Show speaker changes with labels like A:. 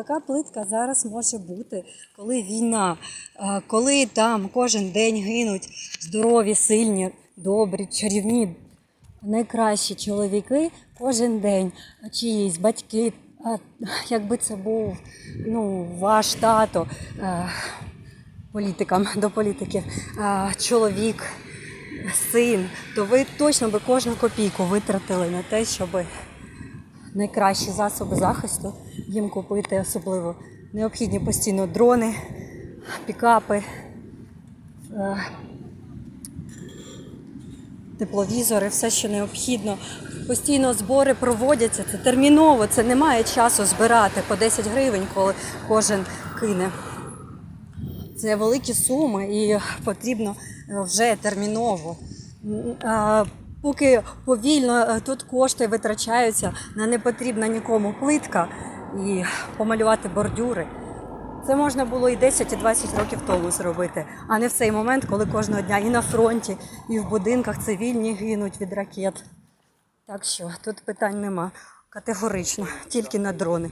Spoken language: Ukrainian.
A: Така плитка зараз може бути, коли війна, коли там кожен день гинуть здорові, сильні, добрі, чарівні, найкращі чоловіки кожен день, чиїсь батьки, якби це був ну, ваш тато, політикам до політиків, чоловік, син, то ви точно би кожну копійку витратили на те, щоби найкращі засоби захисту їм купити, особливо необхідні постійно дрони, пікапи, е, тепловізори, все, що необхідно. Постійно збори проводяться, це терміново, це немає часу збирати по 10 гривень, коли кожен кине. Це великі суми і потрібно е, вже терміново. Поки повільно е, тут кошти витрачаються на непотрібна нікому плитка і помалювати бордюри. Це можна було і 10, і 20 років тому зробити, а не в цей момент, коли кожного дня і на фронті, і в будинках цивільні гинуть від ракет. Так що тут питань нема категорично, тільки на дрони.